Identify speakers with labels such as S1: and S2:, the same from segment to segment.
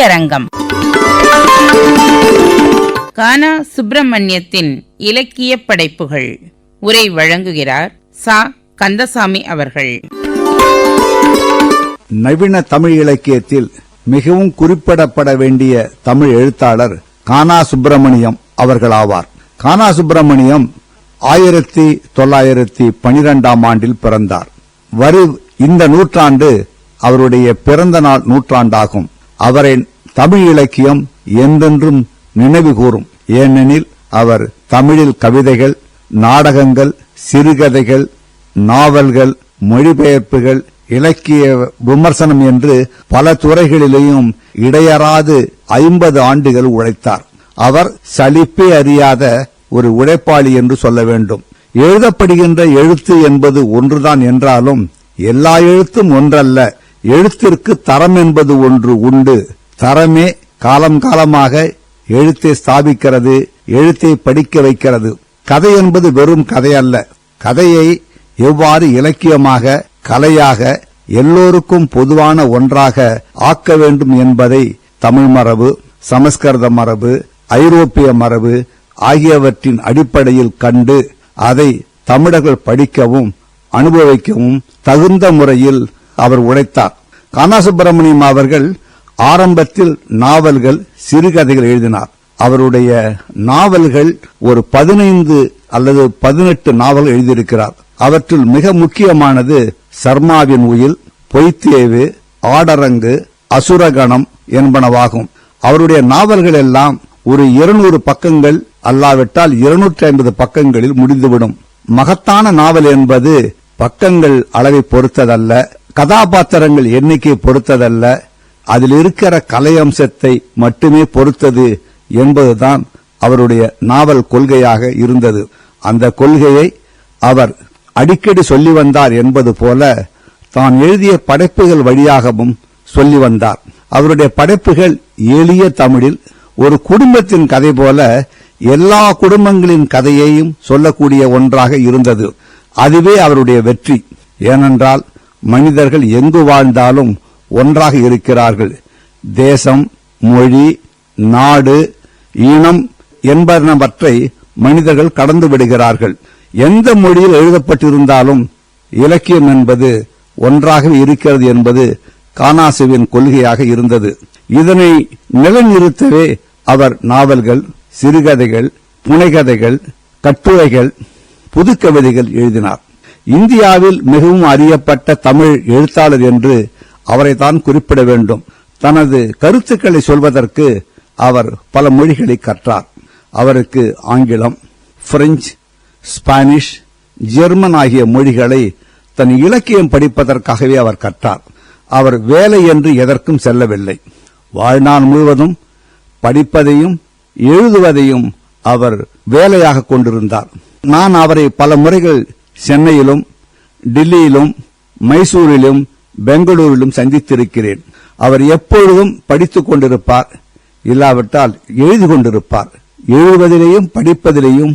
S1: கலையரங்கம் கானா சுப்பிரமணியத்தின் இலக்கிய படைப்புகள். உரை வழங்குகிறார் சா. கந்தசாமி அவர்கள்.
S2: நவீன தமிழ் இலக்கியத்தில் மிகவும் குறிப்பிடப்பட வேண்டிய தமிழ் எழுத்தாளர் கானா சுப்பிரமணியம் அவர்களாவார். கானா சுப்பிரமணியம் ஆயிரத்தி தொள்ளாயிரத்தி பனிரெண்டாம் ஆண்டில் பிறந்தார். வரு இந்த நூற்றாண்டு அவருடைய பிறந்த நாள் நூற்றாண்டாகும். அவரை தமிழ் இலக்கியம் என்றென்றும் நினைவு கூறும். ஏனெனில் அவர் தமிழில் கவிதைகள் நாடகங்கள் சிறுகதைகள் நாவல்கள் மொழிபெயர்ப்புகள் இலக்கிய விமர்சனம் என்று பல துறைகளிலேயும் இடையறாது ஐம்பது ஆண்டுகள் உழைத்தார். அவர் சலிப்பே அறியாத ஒரு உழைப்பாளி என்று சொல்ல வேண்டும். எழுதப்படுகின்ற எழுத்து என்பது ஒன்றுதான் என்றாலும் எல்லா எழுத்தும் ஒன்றல்ல. எழுத்திற்கு தரம் என்பது ஒன்று உண்டு. தரமே காலம் காலமாக எழுத்தை ஸ்தாபிக்கிறது எழுத்தை படிக்க வைக்கிறது. கதை என்பது வெறும் கதை அல்ல. கதையை எவ்வாறு இலக்கியமாக கலையாக எல்லோருக்கும் பொதுவான ஒன்றாக ஆக்க வேண்டும் என்பதை தமிழ் மரபு சமஸ்கிருத மரபு ஐரோப்பிய மரபு ஆகியவற்றின் அடிப்படையில் கண்டு அதை தமிழர்கள் படிக்கவும் அனுபவிக்கவும் தகுந்த முறையில் அவர் உழைத்தார். கானாசுப்பிரமணியம் அவர்கள் ஆரம்பத்தில் நாவல்கள் சிறுகதைகள் எழுதினார். அவருடைய நாவல்கள் ஒரு பதினைந்து அல்லது பதினெட்டு நாவல் எழுதியிருக்கிறார். அவற்றில் மிக முக்கியமானது சர்மாவின் உயில் பொய்த்தேவு ஆடரங்கு அசுரகணம் என்பனவாகும். அவருடைய நாவல்கள் எல்லாம் ஒரு இருநூறு பக்கங்கள் அல்லாவிட்டால் இருநூற்றி ஐம்பது பக்கங்களில் முடிந்துவிடும். மகத்தான நாவல் என்பது பக்கங்கள் அளவை பொறுத்ததல்ல. கதாபாத்திரங்கள் எண்ணிக்கை பொறுத்ததல்ல. அதில் இருக்கிற கலையம்சத்தை மட்டுமே பொறுத்தது என்பதுதான் அவருடைய நாவல் கொள்கையாக இருந்தது. அந்த கொள்கையை அவர் அடிக்கடி சொல்லி வந்தார் என்பது போல தான் எழுதிய படைப்புகள் வழியாகவும் சொல்லி வந்தார். அவருடைய படைப்புகள் எளிய தமிழில் ஒரு குடும்பத்தின் கதை போல எல்லா குடும்பங்களின் கதையையும் சொல்லக்கூடிய ஒன்றாக இருந்தது. அதுவே அவருடைய வெற்றி. ஏனென்றால் மனிதர்கள் எங்கு வாழ்ந்தாலும் ஒன்றாக இருக்கிறார்கள். தேசம் மொழி நாடு இனம் என்பனவற்றை மனிதர்கள் கடந்து விடுகிறார்கள். எந்த மொழியில் எழுதப்பட்டிருந்தாலும் இலக்கியம் என்பது ஒன்றாகவே இருக்கிறது என்பது கானாசுவின் கொள்கையாக இருந்தது. இதனை நிலைநிறுத்தவே அவர் நாவல்கள் சிறுகதைகள் புனைகதைகள் கட்டுரைகள் புதுக்கவிதைகள் எழுதினார். இந்தியாவில் மிகவும் அறியப்பட்ட தமிழ் எழுத்தாளர் என்று அவரை தான் குறிப்பிட வேண்டும். தனது கருத்துக்களை சொல்வதற்கு அவர் பல மொழிகளை கற்றார். அவருக்கு ஆங்கிலம் பிரெஞ்சு ஸ்பானிஷ் ஜெர்மன் ஆகிய மொழிகளை தன் இலக்கியம் படிப்பதற்காகவே அவர் கற்றார். அவர் வேலை என்று எதற்கும் செல்லவில்லை. வாழ்நாள் முழுவதும் படிப்பதையும் எழுதுவதையும் அவர் வேலையாக கொண்டிருந்தார். நான் அவரை பல முறைகள் சென்னையிலும் டில்லியிலும் மைசூரிலும் பெங்களூரிலும் சந்தித்திருக்கிறேன். அவர் எப்பொழுதும் படித்துக் கொண்டிருப்பார். இல்லாவிட்டால் எழுதி கொண்டிருப்பார். எழுதுவதிலேயும் படிப்பதிலேயும்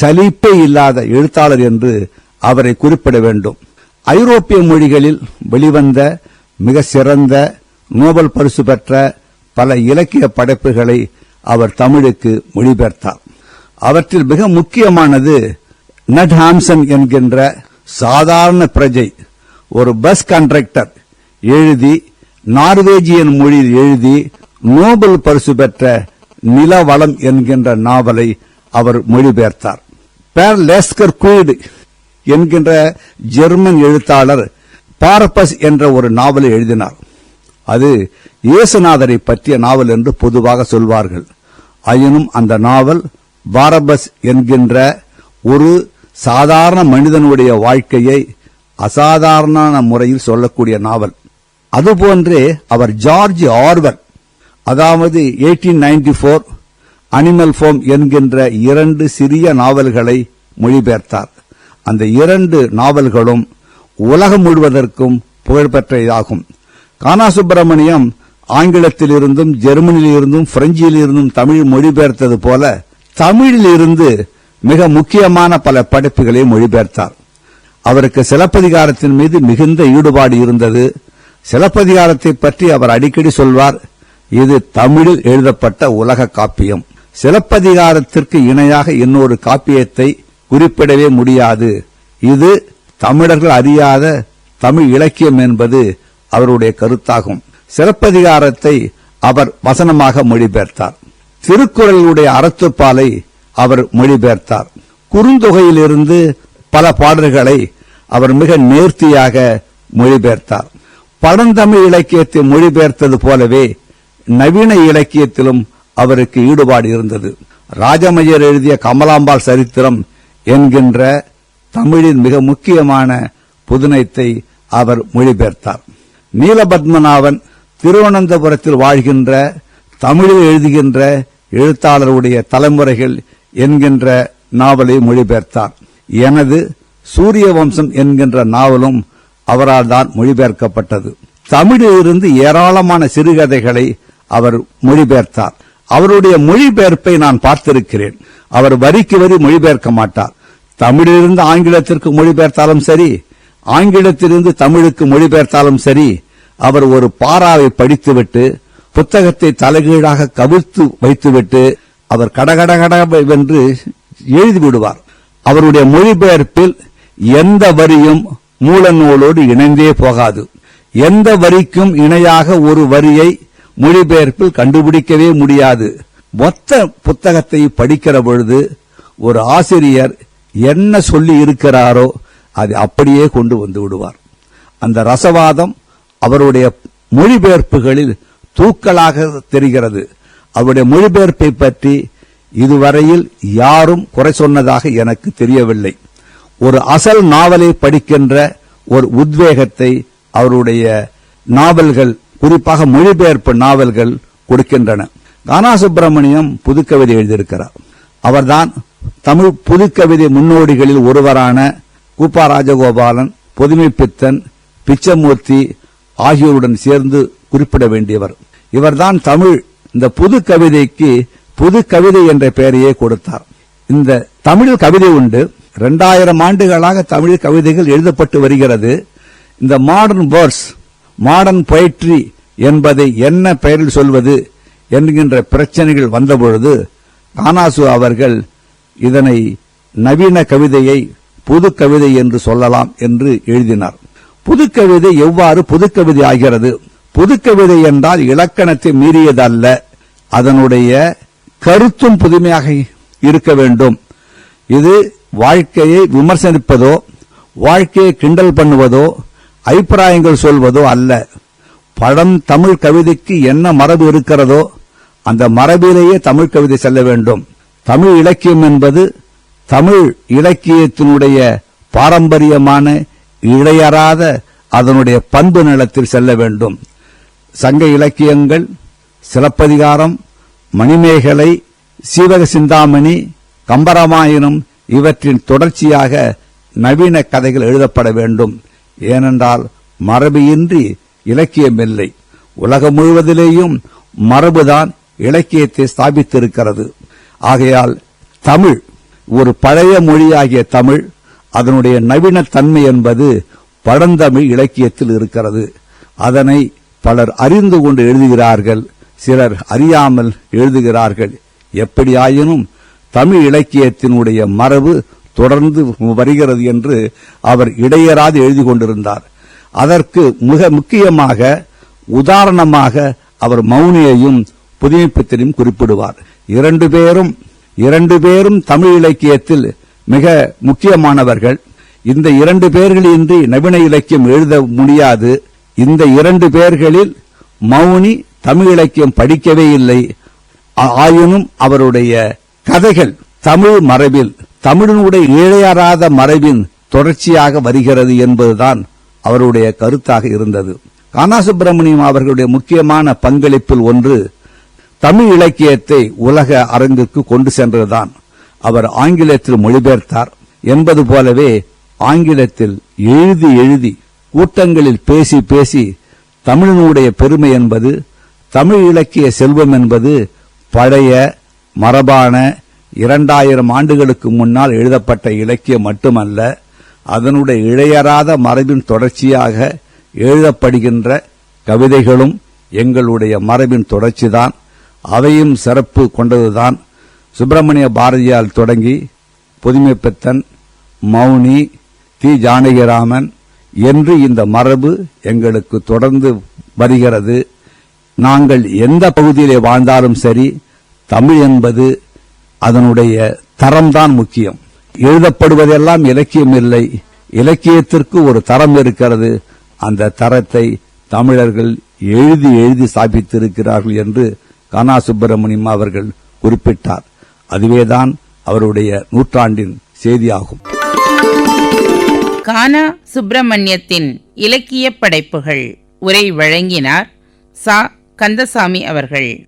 S2: சலிப்பே இல்லாத எழுத்தாளர் என்று அவரை குறிப்பிட வேண்டும். ஐரோப்பிய மொழிகளில் வெளிவந்த மிக சிறந்த நோபல் பரிசு பெற்ற பல இலக்கிய படைப்புகளை அவர் தமிழுக்கு மொழிபெயர்த்தார். அவற்றில் மிக முக்கியமானது நட் ஹாம்சன் என்கின்ற சாதாரண பிரஜை ஒரு பஸ் கண்டக்டர் எழுதி நார்வேஜியன் மொழியில் எழுதி நோபல் பரிசு பெற்ற நிலவளம் என்கின்ற நாவலை அவர் மொழிபெயர்த்தார். பேர் லேஸ்கர் குயிடு என்கின்ற ஜெர்மன் எழுத்தாளர் பாரபஸ் என்ற ஒரு நாவலை எழுதினார். அது இயேசுநாதரை பற்றிய நாவல் என்று பொதுவாக சொல்வார்கள். ஆயினும் அந்த நாவல் பாரபஸ் என்கின்ற ஒரு சாதாரண மனிதனுடைய வாழ்க்கையை அசாதாரண முறையில் சொல்லக்கூடிய நாவல். அதுபோன்றே அவர் ஜார்ஜ் ஆர்வர் அதாவது 1894 ஃபோர் அனிமல் ஃபோம் என்கின்ற இரண்டு சிறிய நாவல்களை மொழிபெயர்த்தார். அந்த இரண்டு நாவல்களும் உலகம் முழுவதற்கும் புகழ்பெற்றதாகும். கானா சுப்பிரமணியம் ஆங்கிலத்திலிருந்தும் ஜெர்மனியிலிருந்தும் பிரெஞ்சிலிருந்தும் தமிழ் மொழிபெயர்த்தது போல தமிழிலிருந்து மிக முக்கியமான பல படைப்புகளை மொழிபெயர்த்தார். அவருக்கு சிலப்பதிகாரத்தின் மீது மிகுந்த ஈடுபாடு இருந்தது. சிலப்பதிகாரத்தை பற்றி அவர் அடிக்கடி சொல்வார். இது தமிழில் எழுதப்பட்ட உலக காப்பியம். சிலப்பதிகாரத்திற்கு இணையாக இன்னொரு காப்பியத்தை குறிப்பிடவே முடியாது. இது தமிழர்கள் அறியாத தமிழ் இலக்கியம் என்பது அவருடைய கருத்தாகும். சிலப்பதிகாரத்தை அவர் வசனமாக மொழிபெயர்த்தார். திருக்குறளுடைய அறத்துப்பாலை அவர் மொழிபெயர்த்தார். குறுந்தொகையிலிருந்து பல பாடல்களை அவர் மிக நேர்த்தியாக மொழிபெயர்த்தார். பழந்தமிழ் இலக்கியத்தை மொழிபெயர்த்தது போலவே நவீன இலக்கியத்திலும் அவருக்கு ஈடுபாடு இருந்தது. ராஜமையர் எழுதிய கமலாம்பாள் சரித்திரம் என்கின்ற தமிழின் மிக முக்கியமான புதினத்தை அவர் மொழிபெயர்த்தார். நீலபத்மநாபன் திருவனந்தபுரத்தில் வாழ்கின்ற தமிழில் எழுதுகின்ற எழுத்தாளருடைய தலைமுறைகள் என்கின்ற நாவலை மொழிபெயர்த்தார். எனது சூரிய வம்சம் என்கின்ற நாவலும் அவரால் தான் மொழிபெயர்க்கப்பட்டது. தமிழில் இருந்து ஏராளமான சிறுகதைகளை அவர் மொழிபெயர்த்தார். அவருடைய மொழிபெயர்ப்பை நான் பார்த்திருக்கிறேன். அவர் வரிக்கு வரி மொழிபெயர்க்க மாட்டார். தமிழிலிருந்து ஆங்கிலத்திற்கு மொழிபெயர்த்தாலும் சரி ஆங்கிலத்திலிருந்து தமிழுக்கு மொழிபெயர்த்தாலும் சரி அவர் ஒரு பாராவை படித்துவிட்டு புத்தகத்தை தலைகீழாக கவிழ்த்து வைத்துவிட்டு அவர் கடகடகட வென்று எழுதி விடுவார் அவருடைய மொழிபெயர்ப்பில் எந்த வரியும் மூல நூலோடு இணைந்தே போகாது. எந்த வரிக்கும் இணையாக ஒரு வரியை மொழிபெயர்ப்பில் கண்டுபிடிக்கவே முடியாது. மொத்த புத்தகத்தை படிக்கிற பொழுது ஒரு ஆசிரியர் என்ன சொல்லி இருக்கிறாரோ அதை அப்படியே கொண்டு வந்து விடுவார். அந்த ரசவாதம் அவருடைய மொழிபெயர்ப்புகளில் தூக்கலாக தெரிகிறது. அவருடைய மொழிபெயர்ப்பை பற்றி இதுவரையில் யாரும் குறை சொன்னதாக எனக்கு தெரியவில்லை. ஒரு அசல் நாவலை படிக்கின்ற ஒரு உத்வேகத்தை அவருடைய நாவல்கள் குறிப்பாக மொழிபெயர்ப்பு நாவல்கள் கொடுக்கின்றன. கானா சுப்பிரமணியம் புதுக்கவிதை எழுதியிருக்கிறார். அவர்தான் தமிழ் புதுக்கவிதை முன்னோடிகளில் ஒருவரான கூப்பா ராஜகோபாலன் பொதுமைப்பித்தன் பிச்சமூர்த்தி ஆகியோருடன் சேர்ந்து குறிப்பிட வேண்டியவர். இவர்தான் தமிழ் இந்த புது கவிதைக்கு புது கவிதை என்ற பெயரையே கொடுத்தார். இந்த தமிழ் கவிதை உண்டு. இரண்டாயிரம் ஆண்டுகளாக தமிழ் கவிதைகள் எழுதப்பட்டு வருகிறது. இந்த மாடர்ன் வேர்ட்ஸ் மாடர்ன் பொயட்ரி என்பதை என்ன பெயரில் சொல்வது என்கின்ற பிரச்சனைகள் வந்தபொழுது கானாசு அவர்கள் இதனை நவீன கவிதையை புது கவிதை என்று சொல்லலாம் என்று எழுதினார். புதுக்கவிதை எவ்வாறு புதுக்கவிதை ஆகிறது? புதுக்கவிதை என்றால் இலக்கணத்தை மீறியதல்ல. அதனுடைய கருத்தும் புதுமையாக இருக்க வேண்டும். இது வாழ்க்கையை விமர்சனிப்பதோ வாழ்க்கையை கிண்டல் பண்ணுவதோ அபிப்பிராயங்கள் சொல்வதோ அல்ல. பழம் தமிழ் கவிதைக்கு என்ன மரபு இருக்கிறதோ அந்த மரபிலேயே தமிழ் கவிதை செல்ல வேண்டும். தமிழ் இலக்கியம் என்பது தமிழ் இலக்கியத்தினுடைய பாரம்பரியமான இழையறாத அதனுடைய பண்பு நிலத்தில் செல்ல வேண்டும். சங்க இலக்கியங்கள் சிலப்பதிகாரம் மணிமேகலை சீவக சிந்தாமணி கம்பராமாயணம் இவற்றின் தொடர்ச்சியாக நவீன கதைகள் எழுதப்பட வேண்டும். ஏனென்றால் மரபியின்றி இலக்கியம் இல்லை உலகம் முழுவதிலேயும் மரபுதான் இலக்கியத்தை ஸ்தாபித்திருக்கிறது. ஆகையால் தமிழ் ஒரு பழைய மொழியாகிய தமிழ் அதனுடைய நவீன தன்மை என்பது பழந்தமிழ் இலக்கியத்தில் இருக்கிறது. அதனை பலர் அறிந்து கொண்டு எழுதுகிறார்கள். சிலர் அறியாமல் எழுதுகிறார்கள். எப்படியாயினும் தமிழ் இலக்கியத்தினுடைய மரபு தொடர்ந்து வருகிறது என்று அவர் இடையராது எழுதி கொண்டிருந்தார் அதற்கு மிக முக்கியமாக உதாரணமாக அவர் மௌனியையும் புதுமைப்பித்தனையும் குறிப்பிடுவார். இரண்டு பேரும் இரண்டு பேரும் தமிழ் இலக்கியத்தில் மிக முக்கியமானவர்கள். இந்த இரண்டு பேர்களின்றி நவீன இலக்கியம் எழுத முடியாது. இந்த இரண்டு பேர்களில் மௌனி தமிழ் இலக்கியம் படிக்கவே இல்லை. ஆயினும் அவருடைய கதைகள் தமிழ் மரபில் தமிழினுடைய இழையறாத மரபின் தொடர்ச்சியாக வருகிறது என்பதுதான் அவருடைய கருத்தாக இருந்தது. கானாசுப்பிரமணியம் அவர்களுடைய முக்கியமான பங்களிப்பில் ஒன்று தமிழ் இலக்கியத்தை உலக அரங்குக்கு கொண்டு சென்றதுதான். அவர் ஆங்கிலத்தில் மொழிபெயர்த்தார். என்பது போலவே ஆங்கிலத்தில் எழுதி எழுதி கூட்டங்களில் பேசி பேசி தமிழனுடைய பெருமை என்பது தமிழ் இலக்கிய செல்வம் என்பது பழைய மரபான இரண்டாயிரம் ஆண்டுகளுக்கு முன்னால் எழுதப்பட்ட இலக்கியம் மட்டுமல்ல அதனுடைய இழையறாத மரபின் தொடர்ச்சியாக எழுதப்படுகின்ற கவிதைகளும் எங்களுடைய மரபின் தொடர்ச்சிதான். அவையும் சிறப்பு கொண்டதுதான். சுப்பிரமணிய பாரதியால் தொடங்கி புதுமைப்பித்தன் மௌனி தி. ஜானகிராமன் என்று இந்த மரபு எங்களுக்கு தொடர்ந்து வருகிறது. நாங்கள் எந்த பகுதியிலே வாழ்ந்தாலும் சரி தமிழ் என்பது அதனுடைய தரம்தான் முக்கியம். எழுதப்படுவதெல்லாம் இலக்கியம் இல்லை. இலக்கியத்திற்கு ஒரு தரம் இருக்கிறது. அந்த தரத்தை தமிழர்கள் எழுதி எழுதி ஸ்தாபித்திருக்கிறார்கள் என்று கானா சுப்பிரமணியம் அவர்கள் குறிப்பிட்டார். அதுவேதான் அவருடைய நூற்றாண்டின் செய்தியாகும்.
S1: கானா சுப்பிரமணியத்தின் இலக்கிய படைப்புகள் உரை வழங்கினார் சா. கந்தசாமி அவர்கள்.